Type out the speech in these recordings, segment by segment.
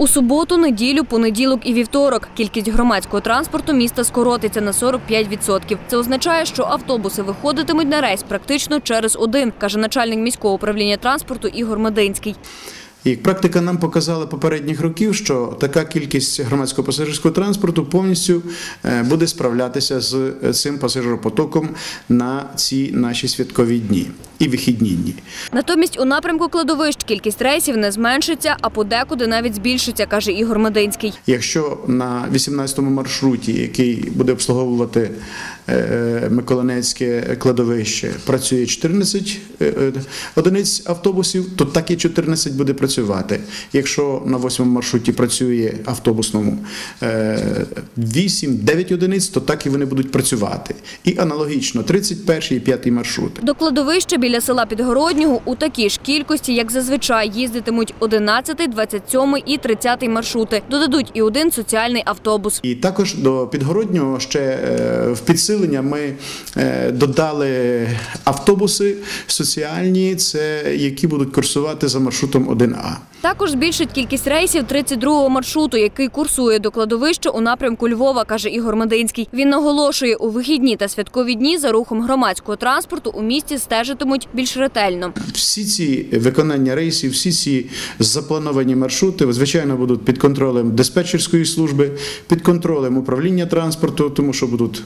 У суботу, неділю, понеділок і вівторок кількість громадського транспорту міста скоротиться на 45%. Це означає, що автобуси виходитимуть на рейс практично через один, каже начальник міського управління транспорту Ігор Мединський. І практика нам показала попередніх років, що така кількість громадського пасажирського транспорту повністю е, буде справлятися з е, цим пасажиропотоком на ці наші святкові дні і вихідні дні. Натомість у напрямку кладовищ кількість рейсів не зменшиться, а подекуди навіть збільшиться, каже Ігор Мединський. Якщо на 18-му маршруті, який буде обслуговувати е, Миколинецьке кладовище, працює 14 е, е, одиниць автобусів, то так і 14 буде працювати. Якщо на 8-му маршруті працює автобусному е, 8-9 одиниць, то так і вони будуть працювати. І аналогічно 31 і 5 маршрути. До кладовища біля села Підгороднього у такій ж кількості, як зазвичай, їздитимуть 11, 27 і 30 маршрути. Додадуть і один соціальний автобус. І також до підгороднього ще е, в підсилення ми е, додали автобуси соціальні, це які будуть курсувати за маршрутом 1А. Також збільшить кількість рейсів 32-го маршруту, який курсує до кладовища у напрямку Львова, каже Ігор Мединський. Він наголошує, у вихідні та святкові дні за рухом громадського транспорту у місті стежитимуть більш ретельно. Всі ці виконання рейсів, всі ці заплановані маршрути, звичайно, будуть під контролем диспетчерської служби, під контролем управління транспорту, тому що будуть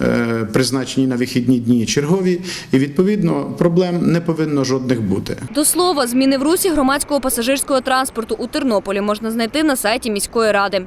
е, призначені на вихідні дні чергові, і відповідно проблем не повинно жодних бути. До слова, зміни в русі громадського пасажирського транспорту у Тернополі можна знайти на сайті міської ради.